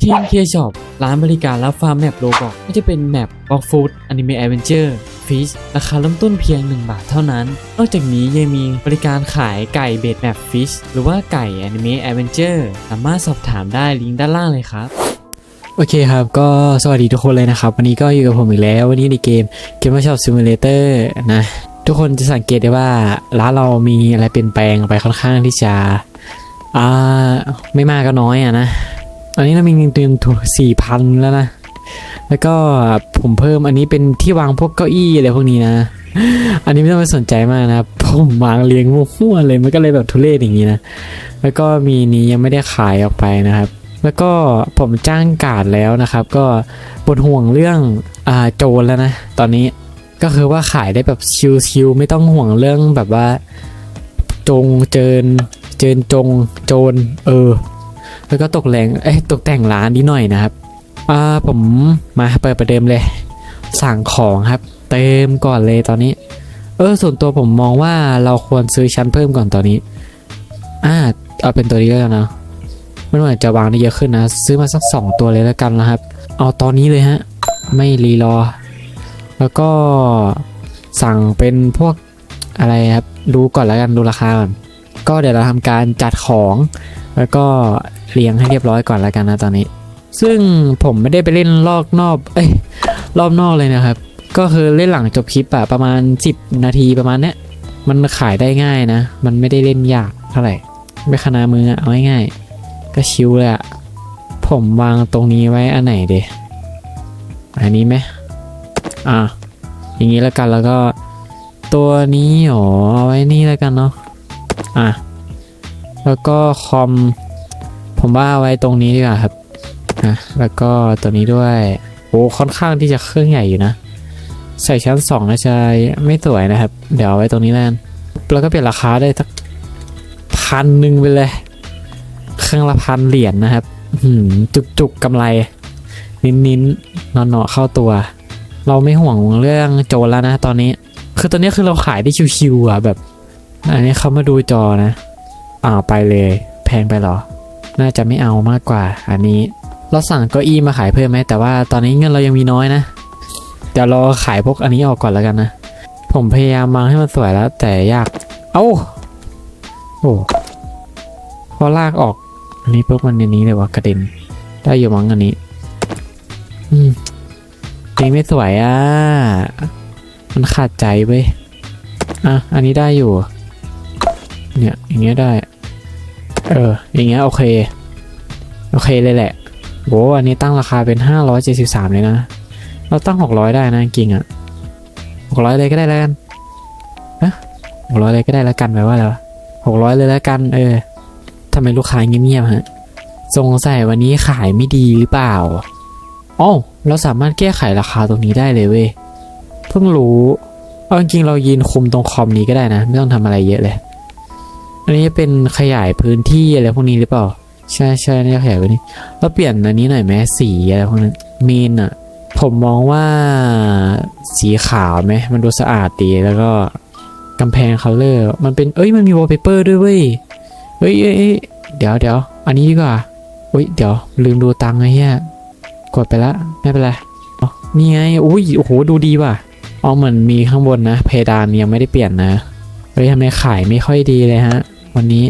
TNK Shop ร้านบริการรับฟาร์มแมปโรบอกก็จะเป็นแมป Block Food Anime Adventure Fish ราคาเริ่มต้นเพียง 1 บาทเท่านั้น นอกจากนี้ยังมีบริการขายไก่เบดแมป Fish หรือว่าไก่ Anime Adventure สามารถสอบถามได้ลิงก์ด้านล่างเลยครับ โอเคครับ ก็สวัสดีทุกคนเลยนะครับ วันนี้ก็อยู่กับผมอีกแล้ว วันนี้ในเกม Gamer Shop Simulator นะ ทุกคนจะสังเกตได้ว่าร้านเรามีอะไรเปลี่ยนแปลงไปค่อนข้างที่จะอ่าไม่มากก็น้อยอะนะ ตอนนี้เรามีเงินเดือนถูสี่พันแล้วนะ แล้วก็ผมเพิ่มอันนี้เป็นที่วางพวกเก้าอี้อะไรพวกนี้นะ อันนี้ไม่ต้องไปสนใจมากนะผมวางเรียงมั่วๆเลยมันก็เลยแบบทุเรศอย่างนี้นะ แล้วก็มีนี้ยังไม่ได้ขายออกไปนะครับ แล้วก็ผมจ้างการ์ดแล้วนะครับ ก็บนห่วงเรื่องอ่าโจรแล้วนะ ตอนนี้ก็คือว่าขายได้แบบชิวๆไม่ต้องห่วงเรื่องแบบว่า จงเจินเจินจงโจรเออ แล้วก็ตกแรงเอ้ยตกแต่งร้านนิดหน่อยนะครับอ่าผมมาเปิดประเดิมเลย สั่งของครับ เต็มก่อนเลยตอนนี้ เออส่วนตัวผมมองว่าเราควรซื้อชั้นเพิ่มก่อนตอนนี้อ่าเอาเป็นตัวนี้แล้วนะมันเหมือนจะวางได้เยอะขึ้นนะ ซื้อมาสัก 2 ตัวเลยแล้วกันนะครับ เอาตอนนี้เลยฮะ ไม่รีรอ แล้วก็สั่งเป็นพวกอะไรครับ ดูก่อนแล้วกันดูราคาก่อน ก็เดี๋ยวเราทำการจัดของ แล้วก็ เรียงให้เรียบร้อยก่อนแล้วกันนะตอนนี้ ซึ่งผมไม่ได้ไปเล่นรอบนอกเอ้ยรอบนอกเลยนะครับ ก็คือเล่นหลังจบคลิปอะประมาณ 10 นาทีประมาณเนี้ยมันขายได้ง่ายนะ มันไม่ได้เล่นยากเท่าไหร่ไม่ขนามืออะเอาง่ายๆก็ชิวเลยอะผมวางตรงนี้ไว้อันไหนเดอันนี้ไหมอะอย่างนี้แล้วกันแล้วก็ ตัวนี้หรอเอาไว้นี่แล้วกันเนาะอะแล้วก็คอม ผมว่าเอาไว้ตรงนี้ดีกว่าครับอะแล้วก็ตัวนี้ด้วยโอ้ค่อนข้างที่จะเครื่องใหญ่อยู่นะ ใส่ชั้นสองนะจะไม่สวยนะครับ เดี๋ยวเอาไว้ตรงนี้แล้วแล้วก็เปลี่ยนราคาได้สักพันหนึ่งไปเลยเครื่องละพันเหรียญนะครับหืมจุกจุกกำไร นิ้นนิ้นนอนเนาะๆเข้าตัว เราไม่ห่วงเรื่องโจรแล้วนะตอนนี้ คือตอนนี้คือเราขายได้ชิวๆอะแบบ อันนี้เขามาดูจอนะอ่าไปเลย แพงไปหรอ น่าจะไม่เอามากกว่า อันนี้ เราสั่งเก้าอี้มาขายเพิ่มไหมแต่ว่าตอนนี้เงินเรายังมีน้อยนะ เดี๋ยวเราขายพวกอันนี้ออกก่อนแล้วกันนะ ผมพยายามวางให้มันสวยแล้ว แต่ยาก เอ้าโอ้พอลากออก อันนี้ปุ๊บมันในนี้เลยว่ากระเด็น ได้อยู่มั้งอันนี้ อืมยังไม่สวยอะ มันขาดใจเว้ย อะ อันนี้ได้อยู่ เนี่ย อย่างเงี้ยได้ เออ อย่างเงี้ยโอเค โอเคเลยแหละโหอันนี้ตั้งราคาเป็น 573 เลยนะ เราตั้ง 600 ได้นะจริงๆอะ600 เลยก็ได้แล้วกันนะ600 เลยก็ได้แล้วกันแปลว่าอะไรวะ600 เลยแล้วกัน เออทำไมลูกค้าเงียบๆฮะสงสัยวันนี้ขายไม่ดีหรือเปล่าอ๋อเราสามารถแก้ไขราคาตรงนี้ได้เลยเว้ย เพิ่งรู้ เอาจริงเรายืนคุมตรงคอมนี้ก็ได้นะ ไม่ต้องทำอะไรเยอะเลย อันนี้เป็นขยายพื้นที่อะไรพวกนี้หรือเปล่า ใช่ใช่น่าจะขยายพื้นที่เราเปลี่ยนอันนี้หน่อยไหมสีอะไรพวกนั้นมีนอะผมมองว่าสีขาวไหมมันดูสะอาดดีแล้วก็กำแพงคัลเลอร์มันเป็นเอ้ยมันมีวอลเปเปอร์ด้วยเว้ยเอ้ยเอ้ยเอ้ยเดี๋ยวเดี๋ยวอันนี้ดีกว่าเฮ้ยเดี๋ยวลืมดูตังค์ไอ้เหี้ยกดไปละไม่เป็นไรอ๋อนี่ไงอุ้ยโอ้โหดูดีว่ะอ๋อเหมือนมีข้างบนนะ เพดานยังไม่ได้เปลี่ยนนะเฮ้ยทำไมขายไม่ค่อยดีเลยฮะ วันนี้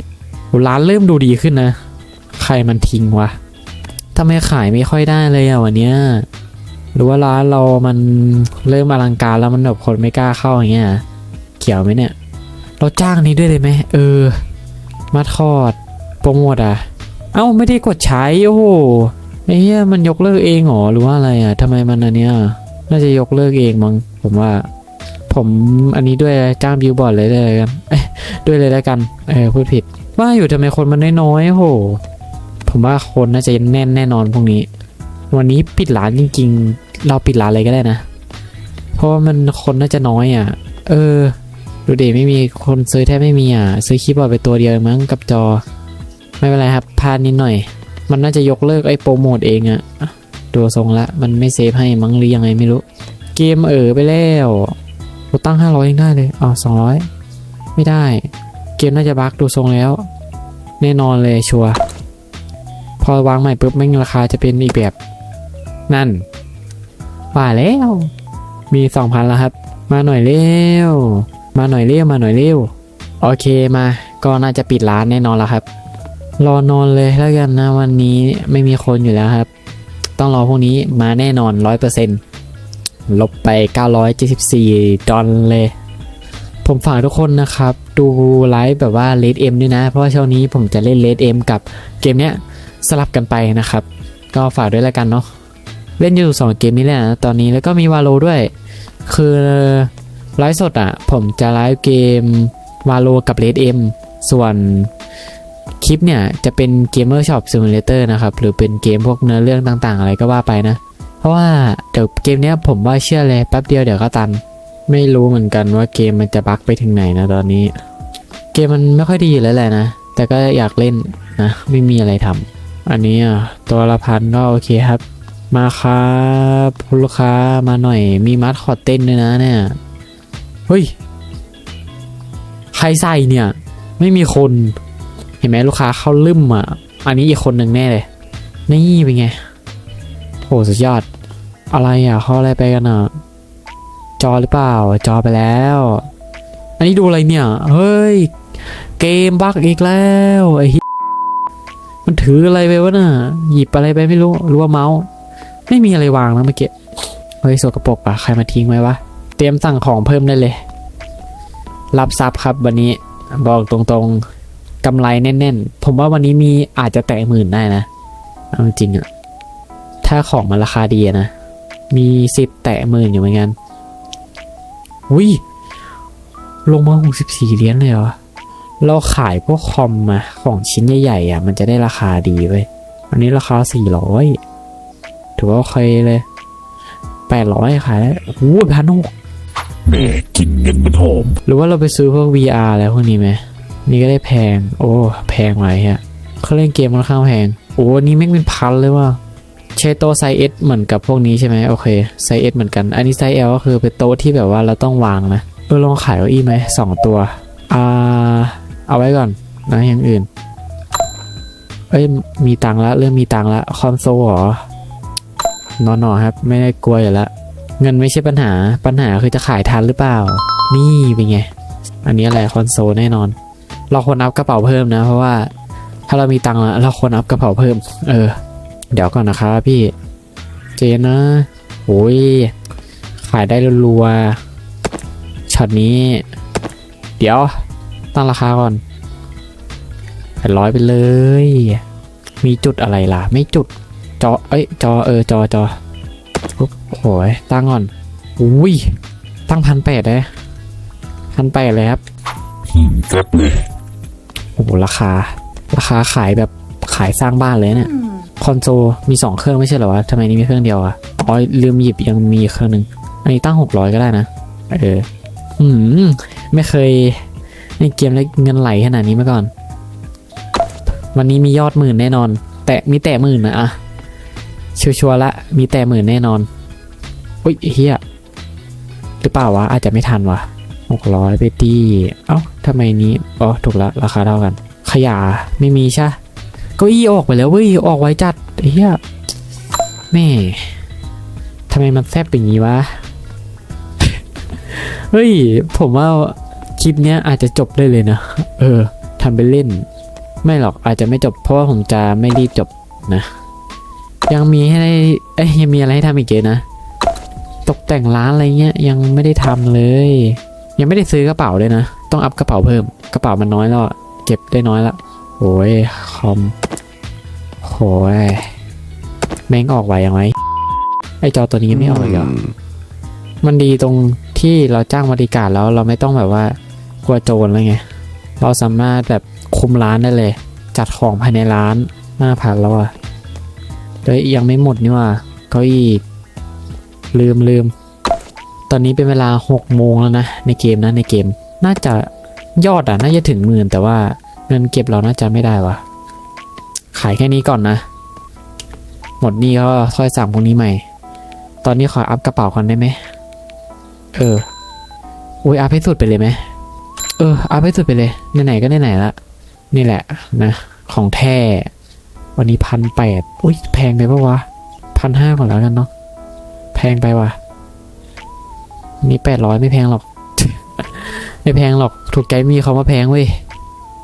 ร้านเริ่มดูดีขึ้นนะ ใครมันทิ้งวะทำไมขายไม่ค่อยได้เลยอะวันเนี้ยหรือว่าร้านเรามันเริ่มอลังการแล้วมันแบบคนไม่กล้าเข้าอย่างเงี้ยเกี่ยวไหมเนี่ย เราจ้างนี้ด้วยเลยไหมเออ มาทอดโปรโมทอะ เอ้าไม่ได้กดใช้โอ้โหไอ้เหี้ยมันยกเลิกเองเหรอหรือว่าอะไรอะทำไมมันอันเนี้ยน่าจะยกเลิกเองมั้งผมว่า ผมอันนี้ด้วยจ้างบิวบอร์ดเลยเลยกันด้วยเลยแล้วกันเออพูดผิด ว่าอยู่ทำไมคนมันน้อยๆโห ผมว่าคนน่าจะแน่นแน่นอนพรุ่งนี้ วันนี้ปิดร้านจริง ๆ เราปิดร้านเลยก็ได้นะ เพราะว่ามันคนน่าจะน้อยอะ เออ ดูเดไม่มีคนซื้อแทบไม่มีอะ ซื้อคีย์บอร์ดไปตัวเดียวมั้งกับจอ ไม่เป็นไรครับพลาดนิดหน่อย มันน่าจะยกเลิกไอ้โปรโมทเองอะดูทรงละ มันไม่เซฟให้มั้งหรือยังไงไม่รู้ เกมเออไปแล้ว กูตั้ง 500ยังได้เลยอ๋อ200 ไม่ได้ เกมน่าจะบั๊กดูทรงแล้ว แน่นอนเลยชัวร์พอวางใหม่ปุ๊บแม่งราคาจะเป็นอีกแบบ นั่นว่าแล้ว มีสองพันแล้วครับ มาหน่อยเร็ว มาหน่อยเร็ว มาหน่อยเร็ว โอเคมา ก็น่าจะปิดร้านแน่นอนแล้วครับ รอนอนเลยแล้วกันนะวันนี้ไม่มีคนอยู่แล้วครับ ต้องรอพวกนี้มาแน่นอนร้อยเปอร์เซ็นต์ ลบไป 974 ดอลเลย ผมฝากทุกคนนะครับ ดูไลฟ์แบบว่าเลดเอ็มด้วยนะ เพราะว่าช่วงนี้ผมจะเล่นเลดเอ็มกับเกมเนี้ยสลับกันไปนะครับ ก็ฝากด้วยแล้วกันเนาะเล่นอยู่ 2 เกมนี้แหละนะตอนนี้แล้วก็มีวาโลด้วย คือไลฟ์สดอะ ผมจะไลฟ์เกมวาโลกับเลดเอ็มส่วนคลิปเนี่ย จะเป็นเกมเมอร์ช็อปซิมูเลเตอร์นะครับ หรือเป็นเกมพวกเนื้อเรื่องต่างๆ อะไรก็ว่าไปนะ เพราะว่าเดี๋ยวเกมเนี้ยผมว่าเชื่อเลยแป๊บเดียวเดี๋ยวก็ตัน ไม่รู้เหมือนกันว่าเกมมันจะบั๊กไปถึงไหนนะตอนนี้ เกมมันไม่ค่อยดีอยู่แล้วแหละนะ แต่ก็อยากเล่นนะไม่มีอะไรทำอันนี้ตัวละพันก็โอเคครับ มาครับคุณลูกค้ามาหน่อยมีมัดคอดเต้นด้วยนะเนี่ยเฮ้ยใครใส่เนี่ย ไม่มีคนเห็นไหมลูกค้าเข้าลืมอะ อันนี้อีกคนหนึ่งแน่เลย นี่เป็นไง โหสุดยอด อะไรอะเขาอะไรไปกันอะ จอหรือเปล่า จอไปแล้ว อันนี้ดูอะไรเนี่ย เฮ้ย เกมบั๊กอีกแล้วไอ้มันถืออะไรไปวะน่ะ หยิบอะไรไปไม่รู้ รู้ว่าเมาส์ ไม่มีอะไรวางนะเมื่อกี้ เฮ้ยสกปรกปะใครมาทิ้งไว้วะ เตรียมสั่งของเพิ่มได้เลย รับทรัพย์ครับวันนี้ บอกตรงๆกำไรแน่นๆ ผมว่าวันนี้มีอาจจะแตะหมื่นได้นะ เอาจริงอะ ถ้าของมันราคาดีอะนะ มีสิทธิ์แตะหมื่นอยู่เหมือนกันอุ้ยลงมาหกสิบสี่เหรียญเลยเหรอ เราขายพวกคอมมาของชิ้นใหญ่ๆอะ มันจะได้ราคาดีเว้ยอันนี้ราคาสี่ร้อยถือว่าโอเคเลยแปดร้อยขายได้โอ้โหพันหกแม่กลินเงินมันหอม หรือว่าเราไปซื้อพวก VR แล้วพวกนี้ไหม นี่ก็ได้แพง โอ้ แพงไว้ฮะเขาเล่นเกมค่อนข้างแพง โอ้อันนี่แม่งเป็นพันเลยว่ะ ใช้โต๊ะไซส์ S เหมือนกับพวกนี้ใช่ไหมโอเคไซส์ S เหมือนกัน อันนี้ไซส์ L ก็คือเป็นโต๊ะที่แบบว่าเราต้องวางนะเออลองขายเก้าอี้ไหมสองตัวอ่าเอาไว้ก่อนนะอย่างอื่นเอ้ยมีตังละเริ่มมีตังละคอนโซลเหรอนอนๆครับ ไม่ได้กลัวอยู่ละเงินไม่ใช่ปัญหาปัญหาคือจะขายทันหรือเปล่า นี่เป็นไง อันนี้อะไรคอนโซลแน่นอน เราควรอัพกระเป๋าเพิ่มนะ เพราะว่า ถ้าเรามีตังแล้วเราควรอัพกระเป๋าเพิ่ม เออ เดี๋ยวก่อนนะครับพี่เจนนะโอ้ยขายได้รัวๆช็อตนี้ เดี๋ยวตั้งราคาก่อนแปดร้อยไปเลย มีจุดอะไรล่ะ ไม่จุด จอ เอ้ย จอ เออ จอ จอปุ๊บโอ้ยตั้งก่อน อุ้ย ตั้งพันแปดเลยพันแปดเลยครับหินแซ่บเลยโอ้โหราคา ราคาขายแบบขายสร้างบ้านเลยเนี่ย คอนโซลมีสองเครื่องไม่ใช่เหรอวะทำไมนี่มีเครื่องเดียวอะอ๋อลืมหยิบยังมีเครื่องหนึ่งอันนี้ตั้งหกร้อยก็ได้นะ เออ อืม ไม่เคยในเกมแล้วเงินไหลขนาดนี้มาก่อน วันนี้มียอดหมื่นแน่นอน แต่มีแต่หมื่นนะอะชัวร์ละมีแต่หมื่นแน่นอนอุ้ยเฮียหรือเปล่าวะ อาจจะไม่ทันวะหกร้อยไปดีเอ้าทำไมนี้อ๋อถูกละราคาเท่ากัน ขยะไม่มีใช่เก้าอี้ออกไปแล้วเว้ยออกไว้จัด เฮียแม่ทำไมมันแซบอย่างนี้วะ เฮ้ย ผมว่าคลิปเนี้ยอาจจะจบได้เลยนะ เออทำไปเล่น ไม่หรอกอาจจะไม่จบ เพราะว่าผมจะไม่รีบจบนะ ยังมีให้ได้เอ้ยยังมีอะไรให้ทำอีกเยอะนะ ตกแต่งร้านอะไรเงี้ยยังไม่ได้ทำเลย ยังไม่ได้ซื้อกระเป๋าเลยนะ ต้องอัพกระเป๋าเพิ่ม กระเป๋ามันน้อยแล้วเก็บได้น้อยละโอ้ยคอม ยแม่งออกไวยังไงไอจอตัวนี้ไม่ออกอีกเหรอมันดีตรงที่เราจ้างบริการแล้วเราไม่ต้องแบบว่ากลัวโจรอะไรไง เราสามารถแบบคุมร้านได้เลย จัดของภายในร้านหน้าผัดแล้วอะเฮ้ยยังไม่หมดนี่ว่าเก็อีกลืมลืม ตอนนี้เป็นเวลาหกโมงแล้วนะ ในเกมนะในเกม น่าจะยอดอะ น่าจะถึงหมื่นแต่ว่าเงินเก็บเราน่าจะไม่ได้วะ ขายแค่นี้ก่อนนะ หมดนี่ก็ค่อยสั่งพวกนี้ใหม่ ตอนนี้ขออัพกระเป๋าก่อนได้ไหมเอออุ้ยอัพให้สุดไปเลยไหมเอออัพให้สุดไปเลยไหนๆก็ไหนๆละนี่แหละนะ ของแท้วันนี้พันแปดอุ้ยแพงไปปะวะพันห้าก่อนแล้วกันเนาะแพงไปวะนี่แปดร้อยไม่แพงหรอก ไม่แพงหรอก ถูกใจมีเขามาแพงเว้ย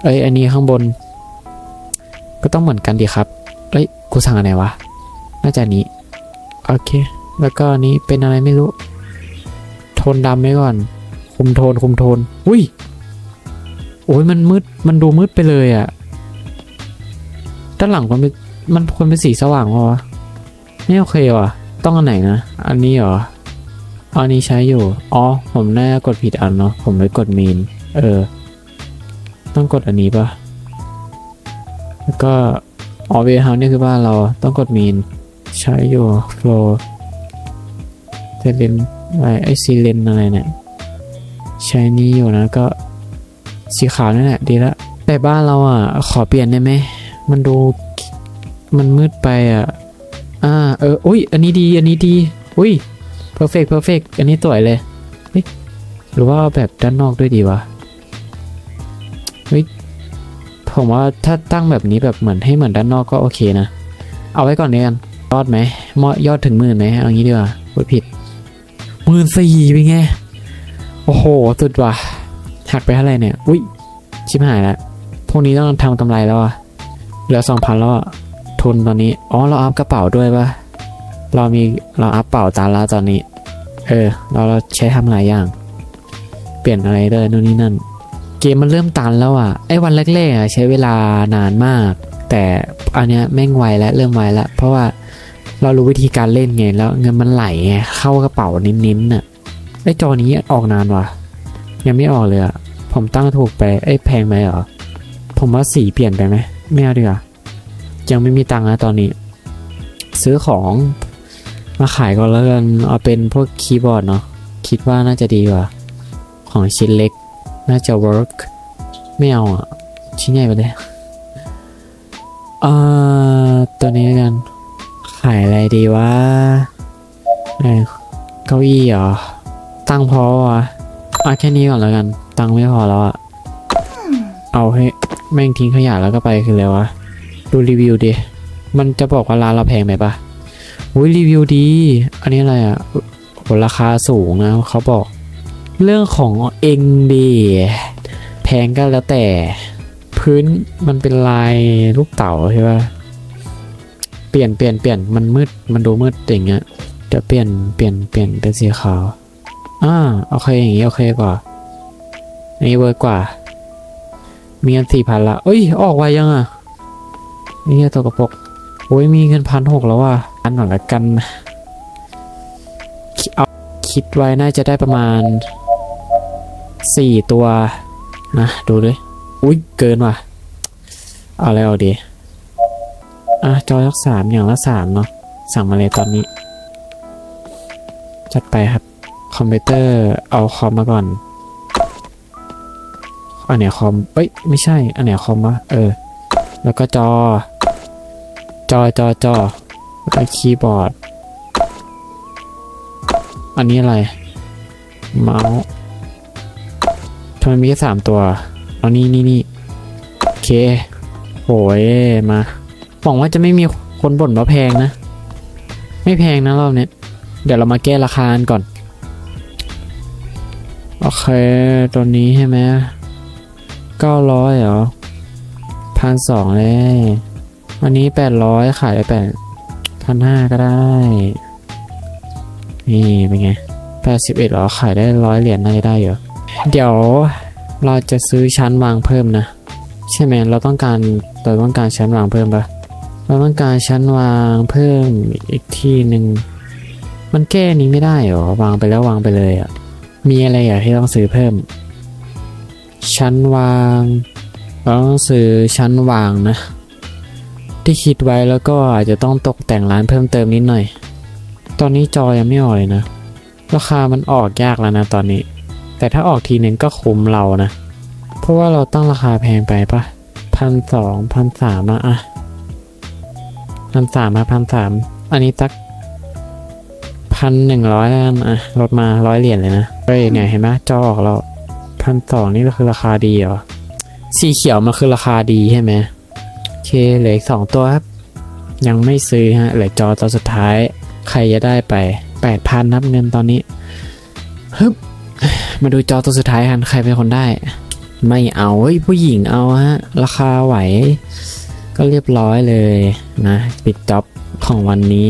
เอ้ยอันนี้ข้างบน ก็ต้องเหมือนกันดีครับเอ้ย กูสั่งอันไหนวะ น่าจะนี้ โอเค แล้วก็นี้เป็นอะไรไม่รู้ โทนดำไว้ก่อน คุมโทน คุมโทน อุ้ย โอ้ยมันมืด มันดูมืดไปเลยอะ่ะ ด้านหลังมันเป็น มันควรเป็นสีสว่างวะไม่โอเคว่ะ ต้องอันไหนนะ อันนี้เหรอ อันนี้ใช้อยู่ อ๋อ ผมน่ากดผิดอันเนาะ ผมไปกดมีน เออ ต้องกดอันนี้ปะ แล้วก็อ๋อเวเฮานี่คือบ้านเราต้องกดมีนใช้อยู่โฟลเทเลนไรไอซีเลนอะไรเนี่ยใช้นี้อยู่นะก็สีขาวนั่นแหละดีละแต่บ้านเราอะ ขอเปลี่ยนได้ไหม มันดูมันมืดไปอะ อ่า เอออุ้ย อันนี้ดี อันนี้ดี อุ้ย perfect perfect อันนี้สวยเลยหรือว่าเอาแบบด้านนอกด้วยดีวะ เฮ้ย ผมว่าถ้าตั้งแบบนี้แบบเหมือนให้เหมือนด้านนอกก็โอเคนะ เอาไว้ก่อนเนี่ยกันยอดไหมมอยอดถึงหมื่นไหมเอางี้ดีกว่าพูดผิดหมื่นสี่เป็นไง โอ้โห สุดว่ะหักไปเท่าไหร่เนี่ย อุ้ยชิบหายแล้วพวกนี้ต้องทำกำไรแล้วอะเหลือสองพันแล้วอะทุนตอนนี้ อ๋อ เราอัพกระเป๋าด้วยปะเรามีเราอัพเป๋าตันแล้วตอนนี้ เออ เราเราใช้ทำหลายอย่าง เปลี่ยนอะไรด้วยนู่นนี่นั่น กมมันเริ่มตันแล้วอะไอ้วันแรกๆอะใช้เวลานานมาก แต่อันเนี้ยแม่งไวแล้วเริ่มไวแล้วเพราะว่าเรารู้วิธีการเล่นไงแล้วเงินมันไหลเข้ากระเป๋านิ้นๆน่ะไอ้จอนี้ออกนานวะยังไม่ออกเลยอะผมตั้งถูกไปเอ้แพงไหมเหรอผมว่าสีเปลี่ยนไปไหมไม่เอาดีกว่ายังไม่มีตังค์นะตอนนี้ ซื้อของมาขายก่อนแล้วกันเอาเป็นพวกคีย์บอร์ดเนาะคิดว่าน่าจะดีกว่า ของชิ้นเล็ก น่าจะ work ไม่เอาอะ ชิ้นใหญ่ไปเลยอ่าตัวนี้กัน ขายอะไรดีวะเอ้ยเก้าอี้เหรอ ตังค์พอวะอะแค่นี้ก่อนแล้วกัน ตังค์ไม่พอแล้วอะเอาให้แม่งทิ้งขยะแล้วก็ไปคือแล้ววะ ดูรีวิวดิ มันจะบอกว่าร้านเราแพงไหมปะอุ้ยรีวิวดี อันนี้อะไรอะ่ะราคาสูงนะเขาบอก เรื่องของเองดีแพงก็แล้วแต่ พื้นมันเป็นลายลูกเต๋าใช่ปะเปลี่ยนเปลี่ยนเปลี่ยนมันมืดมันดูมืดอย่างเงี้ยเดี๋ยวเปลี่ยนเปลี่ยนเปลี่ยนเป็นสีขาวอ่าโอเคอย่างงี้โอเคกว่าอันนี้เวิร์กกว่า มีเงินสี่พันละเอ้ยออกไวยังอะนี่ตัวกระปกโอ้ยมีเงินพันหกแล้วว่ะอันหน่อยละกันเอาคิดไว้น่าจะได้ประมาณ สี่ตัวนะดูด้วยอุ้ยเกินว่ะ เอาแล้วเอาดี อะ จอยักสามอย่างละสามเนาะสั่งมาเลยตอนนี้ จัดไปครับ คอมพิวเตอร์เอาคอมมาก่อน อันไหนคอมเอ้ย ไม่ใช่ อันไหนคอมวะเออ แล้วก็จอ จอจอจอแล้วก็คีย์บอร์ด อันนี้อะไร เมาส์ ไมมีแค่สามตัวเอานี่นี่นี่โอเคโหยมาหวังว่าจะไม่มีคนบ่นว่าแพงนะ ไม่แพงนะรอบนี้เดี๋ยวเรามาแก้ราคากันก่อน โอเค ตัวนี้ใช่ไหมเก้าร้อยเหรอพันสองเลยอันนี้แปดร้อยขายไปแปดพันห้าก็ได้ นี่เป็นไงแปดสิบเอ็ดหรอ ขายได้ร้อยเหรียญน่าจะได้เหรอ เดี๋ยวเราจะซื้อชั้นวางเพิ่มนะ ใช่ไหมเราต้องการเราต้องการชั้นวางเพิ่มปะเราต้องการชั้นวางเพิ่มอีกที่หนึ่งมันแก้นี้ไม่ได้เหรอวางไปแล้ววางไปเลยอะมีอะไรอะที่ต้องซื้อเพิ่ม ชั้นวางเราต้องซื้อชั้นวางนะ ที่คิดไว้แล้วก็อาจจะต้องตกแต่งร้านเพิ่มเติมนิดหน่อย ตอนนี้จอยังไม่ออกเลยนะ ราคามันออกยากแล้วนะตอนนี้ แต่ถ้าออกทีหนึ่งก็คุ้มเรานะ เพราะว่าเราตั้งราคาแพงไปปะพันสองพันสามอะอะพันสามมาพันสามอันนี้สักพันหนึ่งร้อยแล้วนอะลดมาร้อยเหรียญเลยนะเฮ้ยไงเห็นไหมจอออกแล้วพันสองนี่ก็คือราคาดีเหรอสีเขียวมันคือราคาดีใช่ไหมโอเคเหลืออีกสองตัวครับ ยังไม่ซื้อฮะเหลือจอตอนสุดท้าย ใครจะได้ไป8,000นับเงินตอนนี้ฮึบ มาดูจอตัวสุดท้ายกันใครเป็นคนได้ ไม่เอาเฮ้ยผู้หญิงเอาฮะ ราคาไหว ก็เรียบร้อยเลยนะ ปิดจ็อบของวันนี้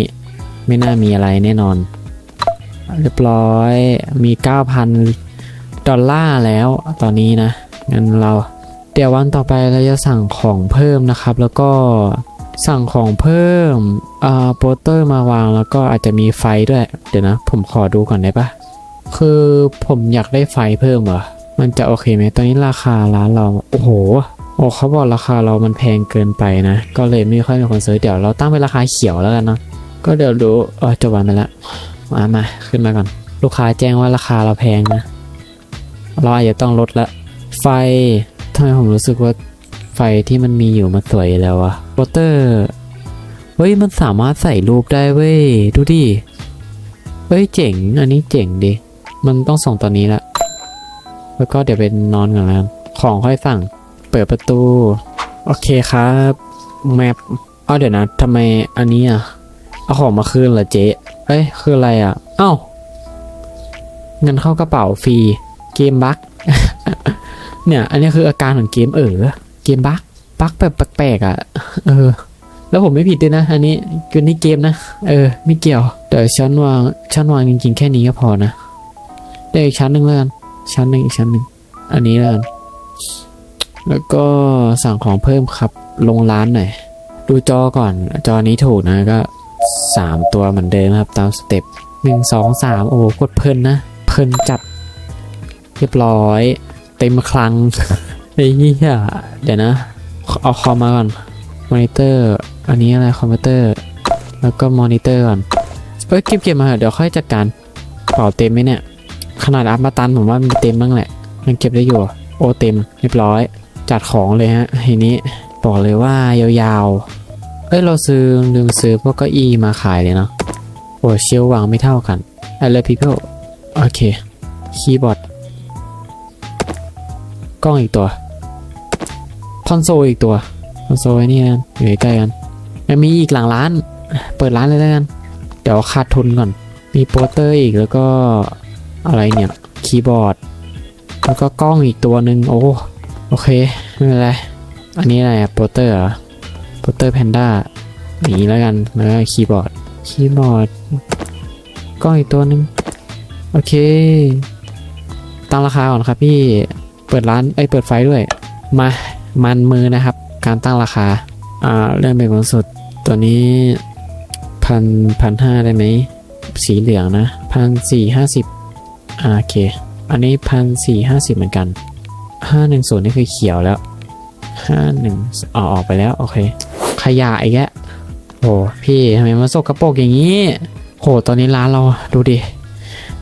ไม่น่ามีอะไรแน่นอน เรียบร้อยมี 9,000 ดอลลาร์แล้วตอนนี้นะงั้นเราเดี๋ยววันต่อไปเราจะสั่งของเพิ่มนะครับ แล้วก็สั่งของเพิ่มอ่าโปสเตอร์มาวางแล้วก็อาจจะมีไฟด้วย เดี๋ยวนะ ผมขอดูก่อนได้ปะ คือผมอยากได้ไฟเพิ่มเหรอ มันจะโอเคไหมตอนนี้ราคาร้านเรา โอ้โห โอ้เขาบอกราคาเรามันแพงเกินไปนะ ก็เลยไม่ค่อยมีคนซื้อเดี๋ยวเราตั้งเป็นราคาเขียวแล้วกันเนาะ ก็เดี๋ยวดูเออจบวันไปแล้วมามาขึ้นมาก่อน ลูกค้าแจ้งว่าราคาเราแพงนะ เราอาจจะต้องลดละ ไฟทำไมผมรู้สึกว่าไฟที่มันมีอยู่มันสวยแล้ววะวอเตอร์ เฮ้ย มันสามารถใส่รูปได้เว้ย ดูดิ เฮ้ย เจ๋ง อันนี้เจ๋งดิ มันต้องส่งตอนนี้ละ แล้วก็เดี๋ยวไปนอนก่อนแล้วของค่อยสั่ง เปิดประตู โอเคครับแมปเอาเดี๋ยวนะทำไมอันนี้อะ เอาของมาคืนเหรอเจ๊เอ้ย คืออะไรอะ เอ้า เงินเข้ากระเป๋าฟรี เกมบั๊กเนี่ย อันนี้คืออาการของเกมเออ เกมบั๊กบั๊กแบบแปลกๆอะ เออ แล้วผมไม่ผิดด้วยนะ อันนี้คือนี่เกมนะ เออ ไม่เกี่ยวแต่ชั้นวางชั้นวางจริงๆแค่นี้ก็พอนะ เดี๋ยวอีกชั้นหนึ่งแล้วกันชั้นหนึ่งอีกชั้นหนึ่งอันนี้แล้วกันแล้วก็สั่งของเพิ่มครับลงร้านหน่อยดูจอก่อนจอนี้ถูกนะก็สามตัวเหมือนเดิมครับตามสเต็ปหนึ่งสองสามโอ้โหกดเพลินนะ เพลินจัดเรียบร้อย เต็มคลังไอ้เหี้ยเดี๋ยวนะ เอาคอมมาก่อนมอนิเตอร์อันนี้อะไรคอมพิวเตอร์ แล้วก็มอนิเตอร์ก่อนเอ้ยเก็บเก็บมาเถอะเดี๋ยวค่อยจัดการเป่าเต็มไหมเนี่ย ขนาดอัพมาตันผมว่ามันเต็มบ้างแหละ มันเก็บได้อยู่ โอเต็มเรียบร้อย จัดของเลยฮะทีนี้บอกเลยว่ายาวๆเอ้ยเราซื้อลืมซื้อพวกเก้าอี้มาขายเลยเนาะโอ้เชลววางไม่เท่ากัน I love people โอเค คีย์บอร์ด กล้องอีกตัว คอนโซลอีกตัว คอนโซลไอ้นี่กันอยู่ใกล้กันยังมีอีกหลังร้าน เปิดร้านเลยแล้วกัน เดี๋ยวขาดทุนก่อน มีโปสเตอร์อีกแล้วก็ อะไรเนี่ย คีย์บอร์ด แล้วก็กล้องอีกตัวหนึ่งโอ้ โอเค ไม่เป็นไร อันนี้อะไรอะโปสเตอร์เหรอโปสเตอร์แพนด้าอย่างนี้แล้วกัน แล้วก็คีย์บอร์ด คีย์บอร์ด กล้องอีกตัวหนึ่งโอเค ตั้งราคาก่อนครับพี่ เปิดร้าน เอ้ย เปิดไฟด้วย มา มันมือนะครับ การตั้งราคา อ่า เริ่มเป็นบนสุด ตัวนี้พันพันห้าได้ไหม สีเหลืองนะพันสี่ห้าสิบ อ่าโอเค อันนี้พันสี่ห้าสิบเหมือนกันห้าหนึ่งศูนย์นี่คือเขียวแล้วห้าหนึ่งอ๋อออกไปแล้ว โอเค ขยะอีกแล้วโอ้พี่ทำไมมาสกรปรกอย่างนี้โหตอนนี้ร้านเราดูดิ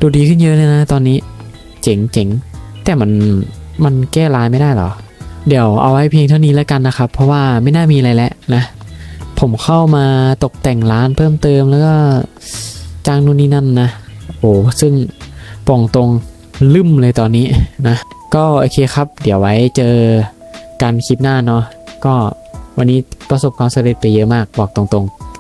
ดูดีขึ้นเยอะเลยนะ ตอนนี้ เจ๋งเจ๋งแต่มันมันแก้ร้านไม่ได้หรอ เดี๋ยวเอาไว้เพียงเท่านี้แล้วกันนะครับ เพราะว่าไม่น่ามีอะไรแล้วนะ ผมเข้ามาตกแต่งร้านเพิ่มเติมแล้วก็จ้างนู่นนี่นั่นนะโอ้ซึ่ง ป่องตรงลืมเลยตอนนี้นะ ก็โอเคครับ เดี๋ยวไว้เจอกันคลิปหน้าเนาะก็วันนี้ประสบความสำเร็จไปเยอะมากบอกตรงๆ